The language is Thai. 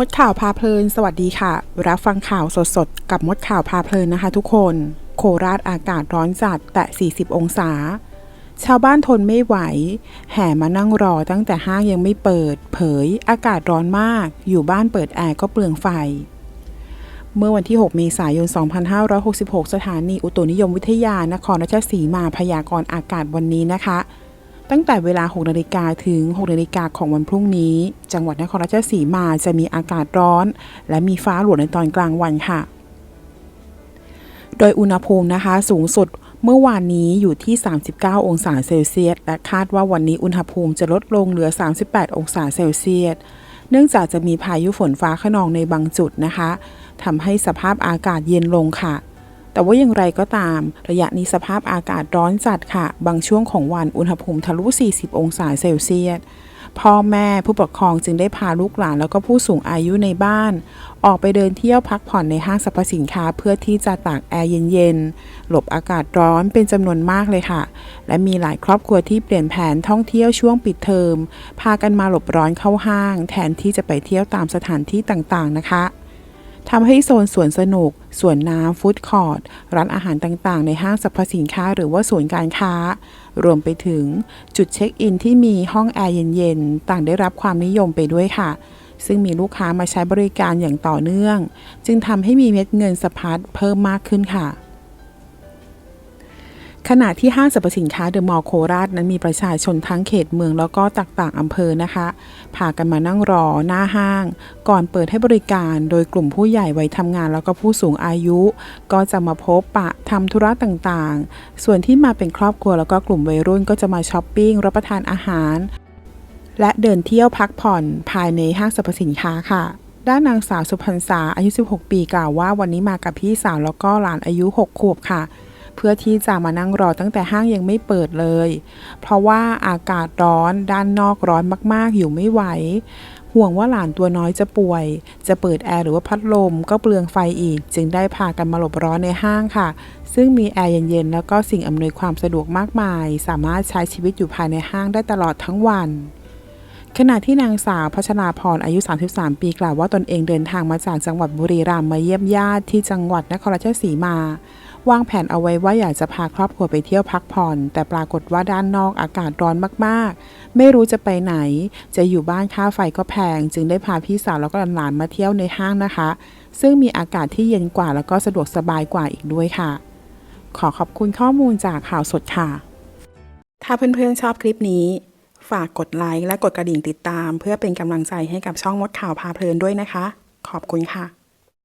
มดข่าวพาเพลิน สวัสดีค่ะ รับฟังข่าวสดๆ กับมดข่าวพาเพลินนะคะทุกคน โคราชอากาศร้อนจัดแต่ 40 องศา ชาวบ้านทนไม่ไหว แห่มานั่งรอตั้งแต่ห้างยังไม่เปิด เผย อากาศร้อนมาก อยู่บ้านเปิดแอร์ก็เปลืองไฟ เมื่อวันที่ 6 เมษายน 2566 สถานีอุตุนิยมวิทยานครราชสีมาพยากรณ์อากาศวันนี้นะคะ ตั้งแต่เวลา 6 นาฬิกาถึง 6 นาฬิกาของวันพรุ่งนี้ จังหวัดนครราชสีมาจะมีอากาศร้อน และมีฟ้าหลวในตอนกลางวันค่ะ โดยอุณหภูมินะคะสูงสุดเมื่อวานนี้อยู่ที่ 39 องศาเซลเซียส และคาดว่าวันนี้อุณหภูมิจะลดลงเหลือ 38 องศาเซลเซียส เนื่องจากจะมีพายุฝนฟ้าขนองในบางจุดนะคะทำให้สภาพอากาศเย็นลงค่ะ แต่ว่าอย่างไรก็ตาม ระยะนี้สภาพอากาศร้อนจัดค่ะ บางช่วงของวันอุณหภูมิทะลุ 40 องศาเซลเซียสพ่อแม่ผู้ปกครองจึงได้พาลูกหลานแล้วก็ผู้สูงอายุในบ้าน ออกไปเดินเที่ยวพักผ่อนในห้างสรรพสินค้าเพื่อที่จะตากแอร์เย็นๆ หลบอากาศร้อนเป็นจำนวนมากเลยค่ะ และมีหลายครอบครัวที่เปลี่ยนแผนท่องเที่ยวช่วงปิดเทอม พากันมาหลบร้อนเข้าห้าง แทนที่จะไปเที่ยวตามสถานที่ต่างๆนะคะ ทำให้โซนสวนสนุก สวนน้ำฟู้ดคอร์ทร้านอาหารต่างๆ ในห้างสรรพสินค้าหรือว่าศูนย์การค้า รวมไปถึงจุดเช็คอินที่มีห้องแอร์เย็นๆ ต่างได้รับความนิยมไปด้วยค่ะ ซึ่งมีลูกค้ามาใช้บริการอย่างต่อเนื่อง จึงทำให้มีเม็ดเงินสะพัดเพิ่มมากขึ้นค่ะ ขณะที่ห้างสรรพสินค้าเดอะมอลล์โคราชนั้นมีประชาชนทั้งเขตเมืองแล้วก็ต่างอำเภอนะคะพากันมานั่งรอหน้าห้าง ก่อนเปิดให้บริการโดยกลุ่มผู้ใหญ่วัยทำงานแล้วก็ผู้สูงอายุ ก็จะมาพบปะทำธุระต่างๆ ส่วนที่มาเป็นครอบครัวแล้วก็กลุ่มวัยรุ่นก็จะมาช้อปปิ้งรับประทานอาหาร และเดินเที่ยวพักผ่อนภายในห้างสรรพสินค้าค่ะด้านนางสาวสุพรรณษาอายุ 16 ปีกล่าวว่าวันนี้มากับพี่สาวแล้วก็หลานอายุ 6 ขวบค่ะ เพื่อที่จะมานั่งรอตั้งแต่ห้างยังไม่เปิดเลย เพราะว่าอากาศร้อนด้านนอกร้อนมากๆอยู่ไม่ไหว ห่วงว่าหลานตัวน้อยจะป่วย จะเปิดแอร์หรือว่าพัดลมก็เปลืองไฟอีก จึงได้พากันมาหลบร้อนในห้างค่ะ ซึ่งมีแอร์เย็นๆ แล้วก็สิ่งอำนวยความสะดวกมากมาย สามารถใช้ชีวิตอยู่ภายในห้างได้ตลอดทั้งวันขณะที่นางสาวพัชนาพรอายุ 33 ปีกล่าวว่าตนเองเดินทางมาจากจังหวัดบุรีรัมย์มาเยี่ยมญาติที่จังหวัดนครราชสีมา วางแผนเอาไว้ว่าอยากจะพาครอบครัวไปเที่ยวพักผ่อน แต่ปรากฏว่าด้านนอกอากาศร้อนมากๆ ไม่รู้จะไปไหน จะอยู่บ้านค่าไฟก็แพง จึงได้พาพี่สาวแล้วก็หลานๆมาเที่ยวในห้างนะคะ ซึ่งมีอากาศที่เย็นกว่าแล้วก็สะดวกสบายกว่าอีกด้วยค่ะ ขอขอบคุณข้อมูลจากข่าวสดค่ะ ถ้าเพื่อนๆชอบคลิปนี้ ฝากกดไลค์และกดกระดิ่งติดตาม เพื่อเป็นกำลังใจให้กับช่องมดข่าวพาเพลินด้วยนะคะ ขอบคุณค่ะ